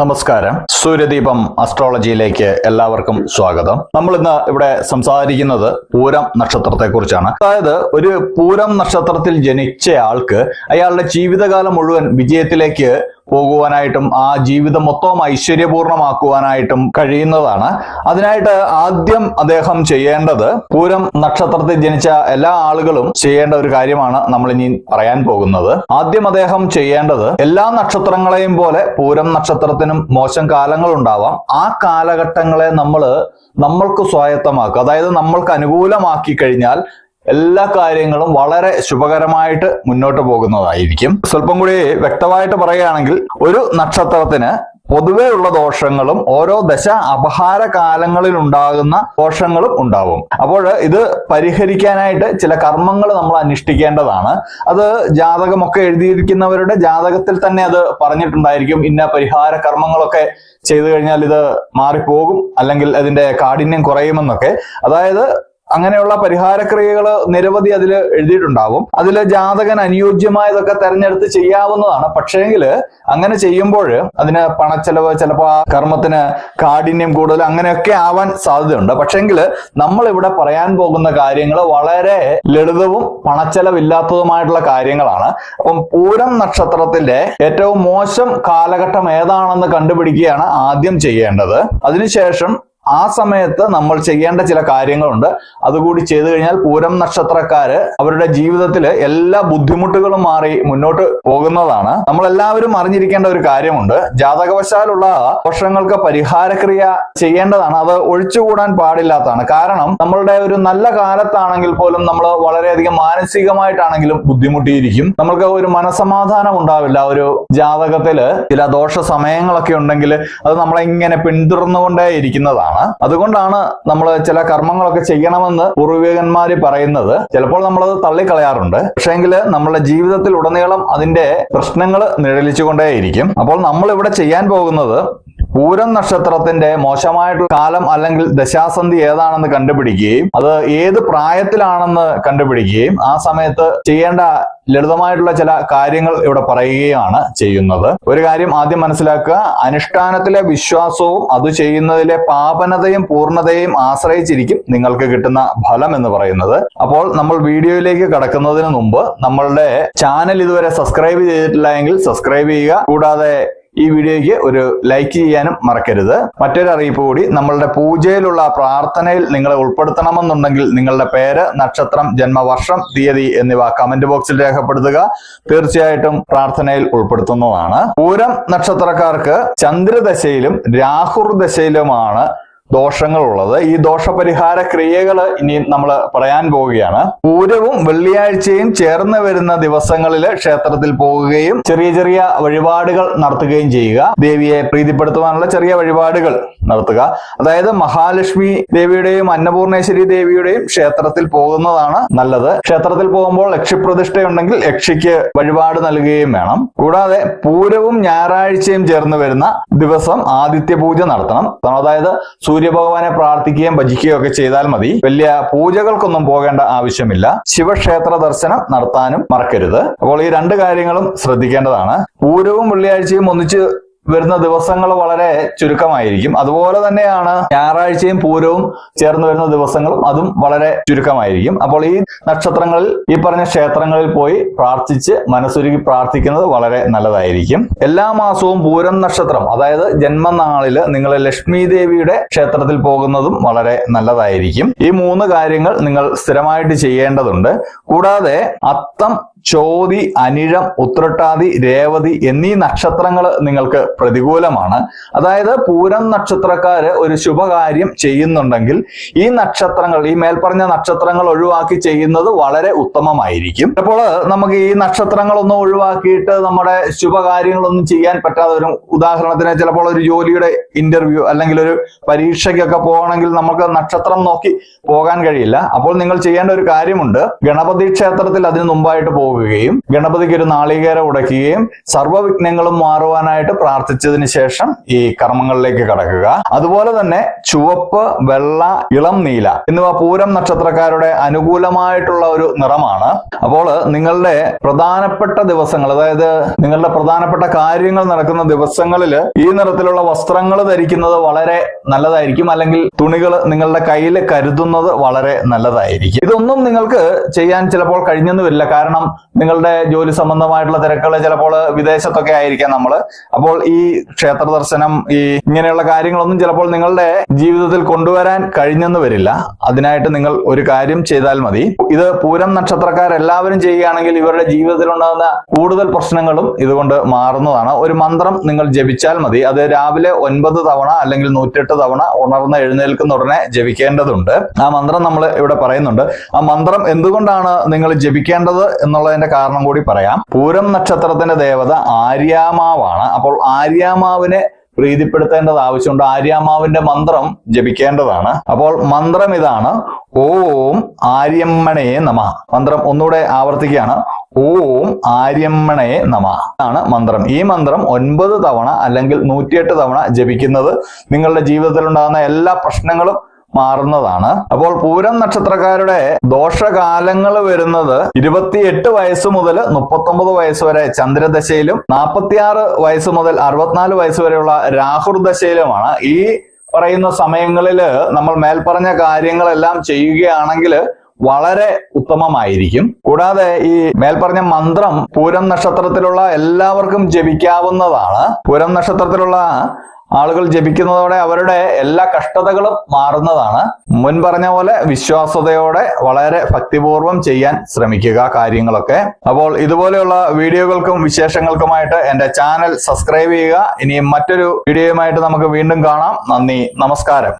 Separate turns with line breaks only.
നമസ്കാരം. സൂര്യദീപം അസ്ട്രോളജിയിലേക്ക് എല്ലാവർക്കും സ്വാഗതം. നമ്മൾ ഇന്ന് ഇവിടെ സംസാരിക്കുന്നത് പൂരം നക്ഷത്രത്തെ കുറിച്ചാണ് അതായത് ഒരു പൂരം നക്ഷത്രത്തിൽ ജനിച്ച ആൾക്ക് അയാളുടെ ജീവിതകാലം മുഴുവൻ വിജയത്തിലേക്ക് പോകുവാനായിട്ടും ആ ജീവിതം മൊത്തം ഐശ്വര്യപൂർണമാക്കുവാനായിട്ടും കഴിയുന്നതാണ്. അതിനായിട്ട് ആദ്യം അദ്ദേഹം ചെയ്യേണ്ടത് പൂരം നക്ഷത്രത്തിൽ ജനിച്ച എല്ലാ ആളുകളും ചെയ്യേണ്ട ഒരു കാര്യമാണ് നമ്മൾ ഇനി പറയാൻ പോകുന്നത്. ആദ്യം അദ്ദേഹം ചെയ്യേണ്ടത് എല്ലാ നക്ഷത്രങ്ങളെയും പോലെ പൂരം നക്ഷത്രത്തിനും മോശം കാലങ്ങൾ ഉണ്ടാവാം. ആ കാലഘട്ടങ്ങളെ നമ്മൾ നമ്മൾക്ക് സ്വായത്തമാക്കുക. അതായത് നമ്മൾക്ക് അനുകൂലമാക്കി കഴിഞ്ഞാൽ എല്ലാ കാര്യങ്ങളും വളരെ ശുഭകരമായിട്ട് മുന്നോട്ട് പോകുന്നതായിരിക്കും. സ്വല്പം കൂടി വ്യക്തമായിട്ട് പറയുകയാണെങ്കിൽ ഒരു നക്ഷത്രത്തിന് പൊതുവേ ഉള്ള ദോഷങ്ങളും ഓരോ ദശ അപഹാര കാലങ്ങളിൽ ഉണ്ടാകുന്ന ദോഷങ്ങളും ഉണ്ടാവും. അപ്പോൾ ഇത് പരിഹരിക്കാനായിട്ട് ചില കർമ്മങ്ങൾ നമ്മൾ അനുഷ്ഠിക്കേണ്ടതാണ്. അത് ജാതകമൊക്കെ എഴുതിയിരിക്കുന്നവരുടെ ജാതകത്തിൽ തന്നെ അത് പറഞ്ഞിട്ടുണ്ടായിരിക്കും. ഇന്ന പരിഹാര കർമ്മങ്ങളൊക്കെ ചെയ്തു കഴിഞ്ഞാൽ ഇത് മാറിപ്പോകും അല്ലെങ്കിൽ അതിന്റെ കാഠിന്യം കുറയുമെന്നൊക്കെ. അതായത് അങ്ങനെയുള്ള പരിഹാരക്രിയകൾ നിരവധി അതിൽ എഴുതിയിട്ടുണ്ടാവും. അതിൽ ജാതകൻ അനുയോജ്യമായതൊക്കെ തെരഞ്ഞെടുത്ത് ചെയ്യാവുന്നതാണ്. പക്ഷേങ്കിൽ അങ്ങനെ ചെയ്യുമ്പോൾ അതിന് പണച്ചെലവ് ചിലപ്പോൾ കർമ്മത്തിന് കാഠിന്യം കൂടുതൽ അങ്ങനെയൊക്കെ ആവാൻ സാധ്യതയുണ്ട്. പക്ഷേങ്കിൽ നമ്മൾ ഇവിടെ പറയാൻ പോകുന്ന കാര്യങ്ങൾ വളരെ ലളിതവും പണച്ചെലവില്ലാത്തതുമായിട്ടുള്ള കാര്യങ്ങളാണ്. അപ്പം പൂരം നക്ഷത്രത്തിന്റെ ഏറ്റവും മോശം കാലഘട്ടം ഏതാണെന്ന് കണ്ടുപിടിക്കുകയാണ് ആദ്യം ചെയ്യേണ്ടത്. അതിനുശേഷം ആ സമയത്ത് നമ്മൾ ചെയ്യേണ്ട ചില കാര്യങ്ങളുണ്ട്. അതുകൂടി ചെയ്തു കഴിഞ്ഞാൽ പൂരം നക്ഷത്രക്കാര് അവരുടെ ജീവിതത്തിൽ എല്ലാ ബുദ്ധിമുട്ടുകളും മാറി മുന്നോട്ട് പോകുന്നതാണ്. നമ്മൾ എല്ലാവരും അറിഞ്ഞിരിക്കേണ്ട ഒരു കാര്യമുണ്ട്. ജാതകവശാലുള്ള ദോഷങ്ങൾക്ക് പരിഹാരക്രിയ ചെയ്യേണ്ടതാണ്. അത് ഒഴിച്ചുകൂടാൻ പാടില്ലാത്തതാണ്. കാരണം നമ്മളുടെ ഒരു നല്ല കാലത്താണെങ്കിൽ പോലും നമ്മൾ വളരെയധികം മാനസികമായിട്ടാണെങ്കിലും ബുദ്ധിമുട്ടിയിരിക്കും. നമ്മൾക്ക് ഒരു മനസമാധാനം ഉണ്ടാവില്ല. ഒരു ജാതകത്തിൽ ചില ദോഷ സമയങ്ങളൊക്കെ ഉണ്ടെങ്കിൽ അത് നമ്മളെ ഇങ്ങനെ പിന്തുടർന്നുകൊണ്ടേ ഇരിക്കുന്നതാണ് അതുകൊണ്ടാണ് നമ്മൾ ചില കർമ്മങ്ങളൊക്കെ ചെയ്യണമെന്ന് പൂർവികന്മാര് പറയുന്നത്. ചിലപ്പോൾ നമ്മളത് തള്ളിക്കളയാറുണ്ട്. പക്ഷേങ്കിൽ നമ്മുടെ ജീവിതത്തിൽ ഉടനീളം അതിന്റെ പ്രശ്നങ്ങൾ നിഴലിച്ചുകൊണ്ടേയിരിക്കും. അപ്പോൾ നമ്മൾ ഇവിടെ ചെയ്യാൻ പോകുന്നത് പൂരം നക്ഷത്രത്തിന്റെ മോശമായിട്ടുള്ള കാലം അല്ലെങ്കിൽ ദശാസന്ധി ഏതാണെന്ന് കണ്ടുപിടിക്കുകയും അത് ഏത് പ്രായത്തിലാണെന്ന് കണ്ടുപിടിക്കുകയും ആ സമയത്ത് ചെയ്യേണ്ട ലളിതമായിട്ടുള്ള ചില കാര്യങ്ങൾ ഇവിടെ പറയുകയാണ് ചെയ്യുന്നത്. ഒരു കാര്യം ആദ്യം മനസ്സിലാക്കുക അനുഷ്ഠാനത്തിലെ വിശ്വാസവും അത് ചെയ്യുന്നതിലെ പാപനതയും പൂർണതയും ആശ്രയിച്ചിരിക്കും നിങ്ങൾക്ക് കിട്ടുന്ന ഫലം എന്ന് പറയുന്നത്. അപ്പോൾ നമ്മൾ വീഡിയോയിലേക്ക് കടക്കുന്നതിന് മുമ്പ് നമ്മളുടെ ചാനൽ ഇതുവരെ സബ്സ്ക്രൈബ് ചെയ്തിട്ടില്ല എങ്കിൽ സബ്സ്ക്രൈബ് ചെയ്യുക. കൂടാതെ ഈ വീഡിയോയ്ക്ക് ഒരു ലൈക്ക് ചെയ്യാനും മറക്കരുത്. മറ്റൊരു അറിയിപ്പ് കൂടി നമ്മളുടെ പൂജയിലുള്ള പ്രാർത്ഥനയിൽ നിങ്ങളെ ഉൾപ്പെടുത്തണമെന്നുണ്ടെങ്കിൽ നിങ്ങളുടെ പേര് നക്ഷത്രം ജന്മവർഷം തീയതി എന്നിവ കമന്റ് ബോക്സിൽ രേഖപ്പെടുത്തുക. തീർച്ചയായിട്ടും പ്രാർത്ഥനയിൽ ഉൾപ്പെടുത്തുന്നതാണ്. പൂരം നക്ഷത്രക്കാർക്ക് ചന്ദ്രദശയിലും രാഹുർ ദശയിലുമാണ് ദോഷങ്ങളുള്ളത്. ഈ ദോഷപരിഹാര ക്രിയകൾ ഇനി നമ്മൾ പറയാൻ പോവുകയാണ്. പൂരവും വെള്ളിയാഴ്ചയും ചേർന്ന് വരുന്ന ദിവസങ്ങളിൽ ക്ഷേത്രത്തിൽ പോകുകയും ചെറിയ ചെറിയ വഴിപാടുകൾ നടത്തുകയും ചെയ്യുക. ദേവിയെ പ്രീതിപ്പെടുത്തുവാനുള്ള ചെറിയ വഴിപാടുകൾ നടത്തുക. അതായത് മഹാലക്ഷ്മി ദേവിയുടെയും അന്നപൂർണേശ്വരി ദേവിയുടെയും ക്ഷേത്രത്തിൽ പോകുന്നതാണ് നല്ലത്. ക്ഷേത്രത്തിൽ പോകുമ്പോൾ ലക്ഷ്യപ്രതിഷ്ഠയുണ്ടെങ്കിൽ ലക്ഷിക്ക് വഴിപാട് നൽകുകയും വേണം. കൂടാതെ പൂരവും ഞായറാഴ്ചയും ചേർന്ന് വരുന്ന ദിവസം ആദിത്യ പൂജ നടത്തണം. അതായത് സൂര്യഭഗവാനെ പ്രാർത്ഥിക്കുകയും ഭജിക്കുകയും ഒക്കെ ചെയ്താൽ മതി. വലിയ പൂജകൾക്കൊന്നും പോകേണ്ട ആവശ്യമില്ല. ശിവക്ഷേത്ര ദർശനം നടത്താനും മറക്കരുത്. അപ്പോൾ ഈ രണ്ട് കാര്യങ്ങളും ശ്രദ്ധിക്കേണ്ടതാണ്. പൂരവും വെള്ളിയാഴ്ചയും ഒന്നിച്ച് വരുന്ന ദിവസങ്ങൾ വളരെ ചുരുക്കമായിരിക്കും. അതുപോലെ തന്നെയാണ് ഞായറാഴ്ചയും പൂരവും ചേർന്ന് വരുന്ന ദിവസങ്ങളും അതും വളരെ ചുരുക്കമായിരിക്കും. അപ്പോൾ ഈ നക്ഷത്രങ്ങളിൽ ഈ പറഞ്ഞ ക്ഷേത്രങ്ങളിൽ പോയി പ്രാർത്ഥിച്ച് മനസ്സൊരുക്കി പ്രാർത്ഥിക്കുന്നത് വളരെ നല്ലതായിരിക്കും. എല്ലാ മാസവും പൂരം നക്ഷത്രം അതായത് ജന്മനാളിൽ നിങ്ങൾ ലക്ഷ്മി ദേവിയുടെ ക്ഷേത്രത്തിൽ പോകുന്നതും വളരെ നല്ലതായിരിക്കും. ഈ മൂന്ന് കാര്യങ്ങൾ നിങ്ങൾ സ്ഥിരമായിട്ട് ചെയ്യേണ്ടതുണ്ട്. കൂടാതെ അത്തം ചോതി അനിഴം ഉത്രട്ടാതി രേവതി എന്നീ നക്ഷത്രങ്ങൾ നിങ്ങൾക്ക് പ്രതികൂലമാണ്. അതായത് പൂരം നക്ഷത്രക്കാര് ഒരു ശുഭകാര്യം ചെയ്യുന്നുണ്ടെങ്കിൽ ഈ നക്ഷത്രങ്ങൾ ഈ മേൽപ്പറഞ്ഞ നക്ഷത്രങ്ങൾ ഒഴിവാക്കി ചെയ്യുന്നത് വളരെ ഉത്തമമായിരിക്കും. അപ്പോൾ നമുക്ക് ഈ നക്ഷത്രങ്ങളൊന്നും ഒഴിവാക്കിയിട്ട് നമ്മുടെ ശുഭകാര്യങ്ങളൊന്നും ചെയ്യാൻ പറ്റാതെ വരും. ഉദാഹരണത്തിന് ചിലപ്പോൾ ഒരു ജോലിയുടെ ഇന്റർവ്യൂ അല്ലെങ്കിൽ ഒരു പരീക്ഷയ്ക്കൊക്കെ പോകണമെങ്കിൽ നമുക്ക് നക്ഷത്രം നോക്കി പോകാൻ കഴിയില്ല. അപ്പോൾ നിങ്ങൾ ചെയ്യേണ്ട ഒരു കാര്യമുണ്ട്. ഗണപതി ക്ഷേത്രത്തിൽ അതിന് മുമ്പായിട്ട് പോകുക പോകുകയും ഗണപതിക്ക് ഒരു നാളികേരം ഉടയ്ക്കുകയും സർവവിഘ്നങ്ങളും മാറുവാനായിട്ട് പ്രാർത്ഥിച്ചതിന് ശേഷം ഈ കർമ്മങ്ങളിലേക്ക് കടക്കുക. അതുപോലെ തന്നെ ചുവപ്പ് വെള്ള ഇളം നീല എന്നിവ പൂരം നക്ഷത്രക്കാരുടെ അനുകൂലമായിട്ടുള്ള ഒരു നിറമാണ്. അപ്പോൾ നിങ്ങളുടെ പ്രധാനപ്പെട്ട ദിവസങ്ങൾ അതായത് നിങ്ങളുടെ പ്രധാനപ്പെട്ട കാര്യങ്ങൾ നടക്കുന്ന ദിവസങ്ങളിൽ ഈ നിറത്തിലുള്ള വസ്ത്രങ്ങൾ ധരിക്കുന്നത് വളരെ നല്ലതായിരിക്കും. അല്ലെങ്കിൽ തുണികൾ നിങ്ങളുടെ കയ്യിൽ കരുതുന്നത് വളരെ നല്ലതായിരിക്കും. ഇതൊന്നും നിങ്ങൾക്ക് ചെയ്യാൻ ചിലപ്പോൾ കഴിഞ്ഞെന്ന് വരില്ല. കാരണം നിങ്ങളുടെ ജോലി സംബന്ധമായിട്ടുള്ള തിരക്കുകൾ ചിലപ്പോൾ വിദേശത്തൊക്കെ ആയിരിക്കാം നമ്മൾ അപ്പോൾ ഈ ക്ഷേത്ര ദർശനം ഈ ഇങ്ങനെയുള്ള കാര്യങ്ങളൊന്നും ചിലപ്പോൾ നിങ്ങളുടെ ജീവിതത്തിൽ കൊണ്ടുവരാൻ കഴിഞ്ഞെന്ന് വരില്ല. അതിനായിട്ട് നിങ്ങൾ ഒരു കാര്യം ചെയ്താൽ മതി. ഇത് പൂരം നക്ഷത്രക്കാരെല്ലാവരും ചെയ്യുകയാണെങ്കിൽ ഇവരുടെ ജീവിതത്തിൽ ഉണ്ടാകുന്ന കൂടുതൽ പ്രശ്നങ്ങളും ഇതുകൊണ്ട് മാറുന്നതാണ്. ഒരു മന്ത്രം നിങ്ങൾ ജപിച്ചാൽ മതി. അത് രാവിലെ ഒൻപത് തവണ അല്ലെങ്കിൽ നൂറ്റെട്ട് തവണ ഉണർന്ന് എഴുന്നേൽക്കുന്ന ഉടനെ ജപിക്കേണ്ടതുണ്ട്. ആ മന്ത്രം നമ്മൾ ഇവിടെ പറയുന്നുണ്ട്. ആ മന്ത്രം എന്തുകൊണ്ടാണ് നിങ്ങൾ ജപിക്കേണ്ടത് എന്നുള്ളതിന്റെ കാരണം കൂടി പറയാം. പൂരം നക്ഷത്രത്തിന്റെ ദേവത ആര്യാമാവാണ്. അപ്പോൾ ആര്യാമാവിനെ പ്രീതിപ്പെടുത്തേണ്ടത് ആവശ്യമുണ്ട്. ആര്യാമാവിന്റെ മന്ത്രം ജപിക്കേണ്ടതാണ്. അപ്പോൾ മന്ത്രം ഇതാണ്. ഓം ആര്യമ്മണേ നമ. മന്ത്രം ഒന്നുകൂടെ ആവർത്തിക്കുകയാണ്. ഓം ആര്യമ്മണേ നമ. ആണ് മന്ത്രം. ഈ മന്ത്രം ഒൻപത് തവണ അല്ലെങ്കിൽ നൂറ്റിയെട്ട് തവണ ജപിക്കുന്നത് നിങ്ങളുടെ ജീവിതത്തിൽ ഉണ്ടാകുന്ന എല്ലാ പ്രശ്നങ്ങളും മാറുന്നതാണ്. അപ്പോൾ പൂരം നക്ഷത്രക്കാരുടെ ദോഷകാലങ്ങൾ വരുന്നത് ഇരുപത്തിയെട്ട് വയസ്സ് മുതൽ മുപ്പത്തൊമ്പത് വയസ്സ് വരെ ചന്ദ്രദശയിലും നാൽപ്പത്തിയാറ് വയസ്സ് മുതൽ അറുപത്തിനാല് വയസ്സ് വരെയുള്ള രാഹുർ ദശയിലുമാണ് ഈ പറയുന്ന സമയങ്ങളിൽ നമ്മൾ മേൽപ്പറഞ്ഞ കാര്യങ്ങളെല്ലാം ചെയ്യുകയാണെങ്കിൽ വളരെ ഉത്തമമായിരിക്കും. കൂടാതെ ഈ മേൽപ്പറഞ്ഞ മന്ത്രം പൂരം നക്ഷത്രത്തിലുള്ള എല്ലാവർക്കും ജപിക്കാവുന്നതാണ്. പൂരം നക്ഷത്രത്തിലുള്ള ആളുകൾ ജപിക്കുന്നതോടെ അവരുടെ എല്ലാ കഷ്ടതകളും മാറുന്നതാണ്. മുൻ പറഞ്ഞ പോലെ വിശ്വാസതയോടെ വളരെ ഭക്തിപൂർവം ചെയ്യാൻ ശ്രമിക്കുക കാര്യങ്ങളൊക്കെ. അപ്പോൾ ഇതുപോലെയുള്ള വീഡിയോകൾക്കും വിശേഷങ്ങൾക്കുമായിട്ട് എന്റെ ചാനൽ സബ്സ്ക്രൈബ് ചെയ്യുക. ഇനി മറ്റൊരു വീഡിയോയുമായിട്ട് നമുക്ക് വീണ്ടും കാണാം. നന്ദി. നമസ്കാരം.